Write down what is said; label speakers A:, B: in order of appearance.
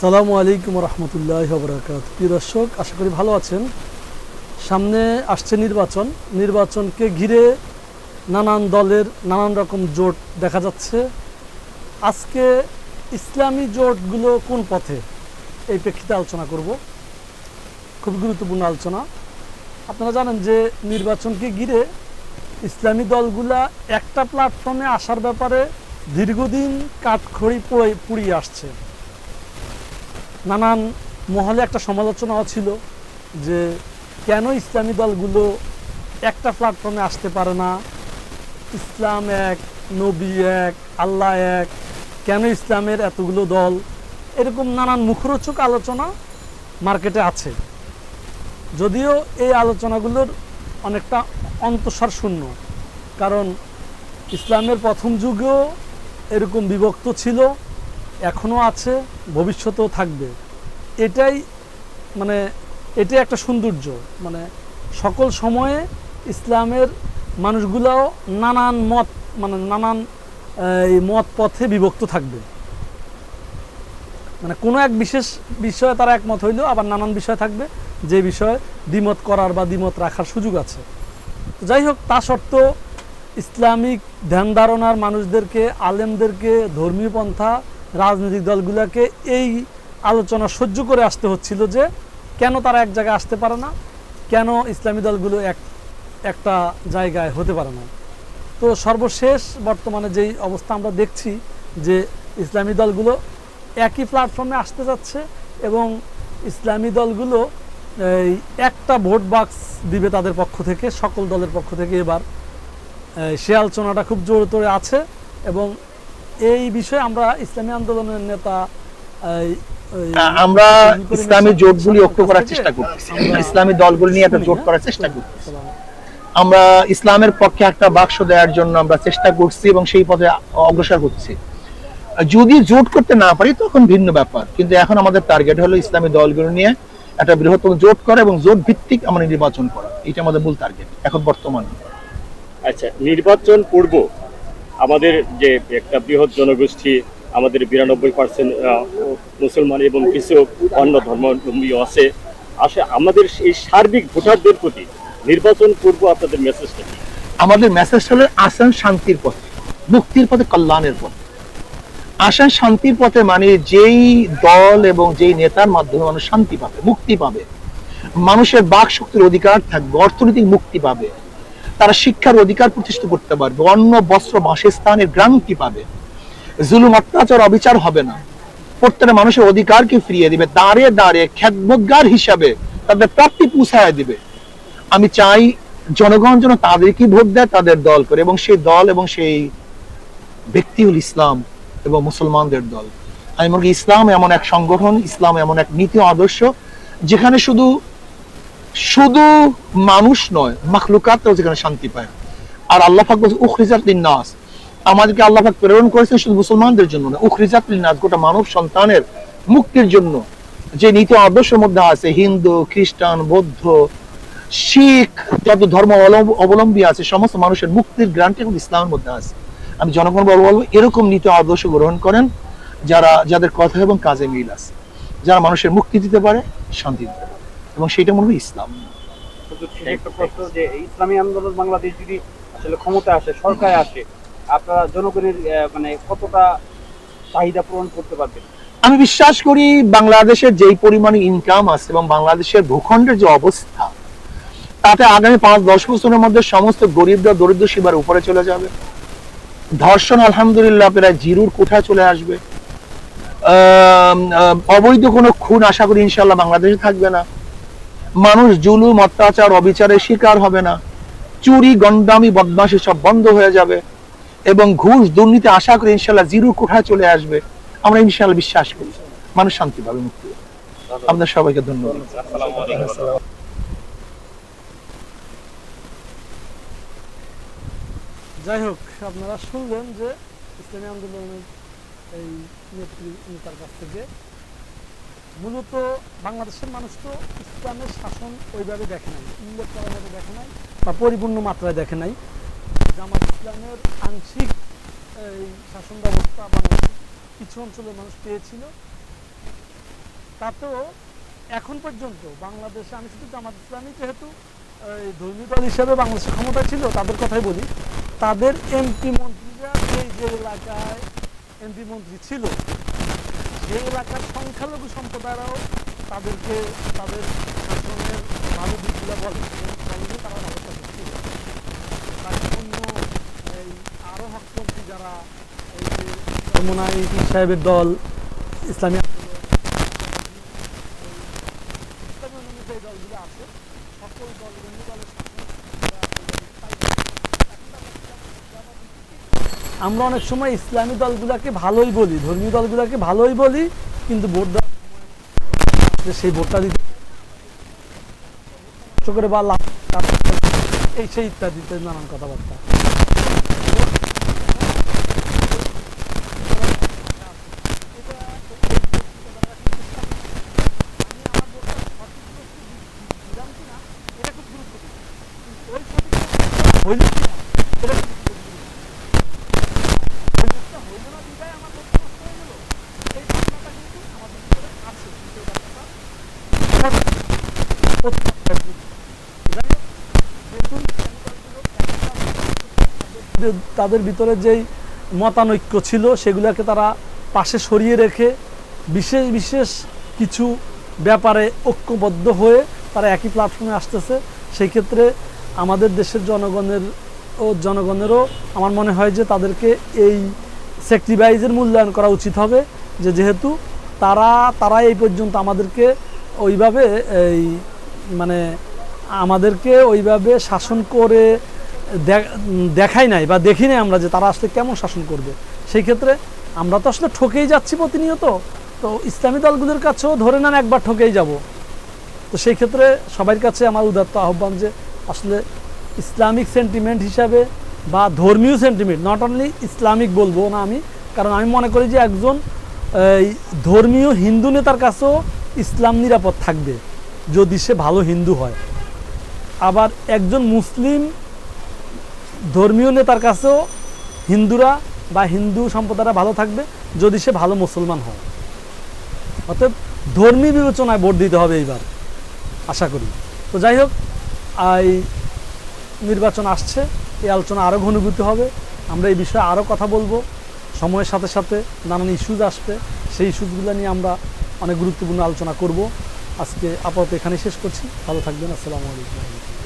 A: সালামু আলাইকুম রহমতুল্লাহ বরাকাত প্রিয় দর্শক, আশা করি ভালো আছেন। সামনে আসছে নির্বাচন। নির্বাচনকে ঘিরে নানান দলের নানান রকম জোট দেখা যাচ্ছে। আজকে ইসলামী জোটগুলো কোন পথে? এই প্রেক্ষিতে আলোচনা করব। খুব গুরুত্বপূর্ণ আলোচনা। আপনারা জানেন যে নির্বাচনকে ঘিরে ইসলামী দলগুলা একটা প্ল্যাটফর্মে আসার ব্যাপারে দীর্ঘদিন কাঠখড়ি পুড়ে- পুড়িয়ে আসছে। নানান মহলে একটা সমালোচনাও ছিল যে কেন ইসলামী দলগুলো একটা প্ল্যাটফর্মে আসতে পারে না? ইসলাম এক, নবী এক, আল্লাহ এক, কেন ইসলামের এতগুলো দল? এরকম নানান মুখরোচক আলোচনা মার্কেটে আছে। যদিও এই আলোচনাগুলোর অনেকটা অন্তঃসার শূন্য। কারণ ইসলামের প্রথম যুগেও এরকম বিভক্ত ছিল। এখনও আছে, ভবিষ্যতেও থাকবে। এটাই মানে এটাই একটা সৌন্দর্য। মানে সকল সময়ে ইসলামের মানুষগুলাও নানান মত মানে নানান মত পথে বিভক্ত থাকবে। মানে কোনো এক বিশেষ বিষয়ে তারা একমত হইলেও আবার নানান বিষয় থাকবে, যে বিষয়ে দ্বিমত করার বা দ্বিমত রাখার সুযোগ আছে। তো যাই হোক, তা সত্ত্বেও ইসলামিক ধ্যান ধারণার মানুষদেরকে, আলেমদেরকে, ধর্মীয় পন্থা রাজনৈতিক দলগুলোকে এই আলোচনা সহ্য করে আসতে হচ্ছিল যে কেন তারা এক জায়গায় আসতে পারে না? কেন ইসলামী দলগুলো এক, একটা জায়গায় হতে পারে না? তো সর্বশেষ বর্তমানে যেই অবস্থা আমরা দেখছি যে ইসলামী দলগুলো একই প্ল্যাটফর্মে আসতে যাচ্ছে এবং ইসলামী দলগুলো এই একটা ভোট বাক্স দিবে তাদের পক্ষ থেকে, সকল দলের পক্ষ থেকে এবার সে আলোচনাটা খুব জোরতরে আছে এবং এই বিষয়ে আমরা ইসলামী আন্দোলনের নেতা
B: আমরা ইসলামী জোটগুলি ঐক্য করার চেষ্টা করতেছি। ইসলামী দলগুলি নিয়ে একটা জোট? করার চেষ্টা করতেছি। আমরা ইসলামের পক্ষে একটা বাক্স দেওয়ার জন্য আমরা চেষ্টা করছি এবং সেই পথে অগ্রসর হচ্ছি। যদি জোট করতে না পারি তখন ভিন্ন ব্যাপার। কিন্তু এখন আমাদের টার্গেট হলো ইসলামী দলগুলো নিয়ে একটা বৃহত্তম জোট করা এবং জোট ভিত্তিক আমরা নির্বাচন করা। এটা আমাদের মূল টার্গেট এখন বর্তমানে।
C: আচ্ছা নির্বাচন পূর্ব আমাদের যে একটা বৃহৎ জনগোষ্ঠী, আমাদের বিরানব্বই পার্সেন্ট মুসলমান এবং কিছু অন্য ধর্মাবলম্বী আছে, আসে আমাদের এই সার্বিক ভোটারদের প্রতি নির্বাচন পূর্ব আপনাদের মেসেজটা কি?
B: আমাদের মেসেজ হলো আসেন শান্তির পথে, মুক্তির পথে কল্যাণের পথে। আসেন শান্তির পথে মানে যেই দল এবং যেই নেতার মাধ্যমে মানুষ শান্তি পাবে, মুক্তি পাবে। মানুষের বাক শক্তির অধিকার থাকবে, অর্থনৈতিক মুক্তি পাবে। তারা শিক্ষার অধিকার প্রতিষ্ঠা করতে পারবে। অন্ন, বস্ত্র, বাসস্থানের গ্রান্তি পাবে? জুলুম, অত্যাচার, অবিচার হবে না। প্রত্যেকটা মানুষের অধিকারকে ফিরিয়ে দিবে। দাঁড়িয়ে দাঁড়িয়ে খ্যাতমতগার হিসাবে তাদের প্রাপ্তি পুষায় দিবে। আমি চাই জনগণ যেন তাদেরকে ভোট দেয়, তাদের দল করে এবং সেই দল এবং সেই ব্যক্তি হল ইসলাম এবং মুসলমানদের দল। আমি মনে করি ইসলাম এমন এক সংগঠন, ইসলাম এমন এক নীতি আদর্শ, যেখানে শুধু শুধু মানুষ নয়, মাখলুকাতও যেখানে শান্তি পায়। আর আল্লাহ পাক বলছে, উখরিজাত নাস আমাদেরকে আল্লাহ পাক প্রেরণ করেছেন শুধু মুসলমানদের জন্য না, উখরিজাত নাস গোটা মানব সন্তানের মুক্তির জন্য। যে নীতি আদর্শের মধ্যে আছে, হিন্দু, খ্রিস্টান, বৌদ্ধ, শিখ, যত ধর্ম অবলম্ব- আছে, সমস্ত মানুষের মুক্তির গ্রান্টি এবং ইসলামের মধ্যে আছে। আমি জনগণ বলব বলব, এরকম নীতি আদর্শ গ্রহণ করেন, যারা যাদের কথা এবং কাজে মিল আছে। যারা মানুষের মুক্তি দিতে পারে, শান্তি দিতে পারে। এবং সেটা মনে হয় ইসলাম
D: একটা প্রশ্ন যে ইসলামী আন্দোলন বাংলাদেশ যদি আসলে ক্ষমতা আসে সরকারে আসে আপনারা জনগণের মানে কতটা চাহিদা পূরণ করতে পারবেন?
B: আমি বিশ্বাস করি বাংলাদেশের যেই পরিমাণে ইনকাম আছে এবং বাংলাদেশের ভূখণ্ডের যে অবস্থা তাতে আগামী পাঁচ দশ বছরের মধ্যে সমস্ত গরিবরা দরিদ্র সীমার উপরে চলে যাবে। ধর্ষণ আলহামদুলিল্লাহ প্রায় জিরুর কোঠায় চলে আসবে। অবৈধ কোনো খুন আশা করি ইনশাল্লাহ বাংলাদেশে থাকবে না। মানুষ জুলুম, অত্যাচার, অবিচারের শিকার হবে না। চুরি গন্ডামি বদমাশি সব বন্ধ হয়ে যাবে। এবং ঘুষ, দুর্নীতি আশা করি ইনশাল্লাহ জিরুর কোঠায় চলে আসবে। আমরা ইনশাল্লাহ বিশ্বাস করি। মানুষ শান্তি পাবে। মুক্তি আপনার সবাইকে ধন্যবাদ।
A: যাই হোক, আপনারা শুনলেন যে ইসলামী আন্দোলনের এই নেত্রী নেতার কাছ থেকে মূলত বাংলাদেশের মানুষ তো ইসলামের শাসন ওইভাবে দেখে নাই, উল্লেখ করা ভাবে দেখে নাই বা পরিপূর্ণ মাত্রায় দেখে নাই। জামাত ইসলামের আংশিক এই শাসন ব্যবস্থা বাংলাদেশের কিছু অঞ্চলের মানুষ পেয়েছিল। তাতেও এখন পর্যন্ত বাংলাদেশে, আমি শুধু জামাত ইসলামী যেহেতু ধর্মীয় দল হিসেবে বাংলাদেশের ক্ষমতা ছিল, তাদের কথাই বলি। তাদের এমপি মন্ত্রীরা এই যে এলাকায় এমপি মন্ত্রী ছিল সেই এলাকার সংখ্যালঘু সম্প্রদায়রাও তাদেরকে, তাদের শাসনের ভালো দিকগুলো বলে। এবং বলে তারা ব্যবস্থা করতে তার জন্য এই আরও হকপন্থী যারা এই যে সাহেবের দল, ইসলামী আন্দোলন, এই ইসলামী আন্দোলনের যে দলগুলো আছে সকল দলগুলো দলের শাসন বা আমরা অনেক সময় ইসলামী দলগুলোকে ভালোই বলি, ধর্মীয় দলগুলোকে ভালোই বলি, কিন্তু ভোট দেওয়ার সেই ভোটটা দিতে করে বা এই সেই ইত্যাদিতে ইত্যাদি নানান কথাবার্তা হইল কি না? এটা খুব গুরুত্বপূর্ণ। ওই জিনিসটা হইল না বিধায় আমার ভোটটা নষ্ট হয়ে গেল। এই ভাবনাটা কিন্তু আমাদের ভিতরে আছে। সেই ব্যাপারটা অতি মাত্রায় গুরুত্ব। যাই হোক, দেখুন, দলগুলো একটা তাদের ভিতরে যেই মতানৈক্য ছিল, সেগুলোকে তারা পাশে সরিয়ে রেখে বিশেষ বিশেষ কিছু ব্যাপারে ঐক্যবদ্ধ হয়ে তারা একই প্ল্যাটফর্মে আসতেছে। সেই ক্ষেত্রে আমাদের দেশের জনগণের ও জনগণেরও আমার মনে হয় যে তাদেরকে এই স্যাক্রিফাইসের মূল্যায়ন করা উচিত হবে, যে যেহেতু তারা তারা এই পর্যন্ত আমাদেরকে ওইভাবে এই মানে আমাদেরকে ওইভাবে শাসন করে দেখাই নাই বা দেখি নাই আমরা যে তারা আসলে কেমন শাসন করবে। সেই ক্ষেত্রে আমরা তো আসলে ঠকেই যাচ্ছি প্রতিনিয়ত। তো ইসলামী দলগুলোর কাছেও ধরে নেন একবার ঠকেই যাব। তো সেই ক্ষেত্রে সবার কাছে আমার উদাত্ত আহ্বান যে আসলে ইসলামিক সেন্টিমেন্ট হিসাবে বা ধর্মীয় সেন্টিমেন্ট নট অনলি ইসলামিক বলব না আমি, কারণ আমি মনে করি যে একজন ধর্মীয় হিন্দু নেতার কাছেও ইসলাম নিরাপদ থাকবে। যদি সে ভালো হিন্দু হয়। আবার একজন মুসলিম ধর্মীয় নেতার কাছেও হিন্দুরা বা হিন্দু সম্প্রদায়রা ভালো থাকবে যদি সে ভালো মুসলমান হয়। অতএব ধর্মী বিবেচনায় ভোট দিতে হবে এইবার, আশা করি। তো যাই হোক এই নির্বাচন আসছে, এই আলোচনা আরও ঘনীভূত হবে। আমরা এই বিষয়ে আরও কথা বলব। সময়ের সাথে সাথে নানান ইস্যুজ আসবে। সেই ইস্যুজগুলো নিয়ে আমরা অনেক গুরুত্বপূর্ণ আলোচনা করব। আজকে আপাতত এখানে শেষ করছি। ভালো থাকবেন। আসসালামু আলাইকুম।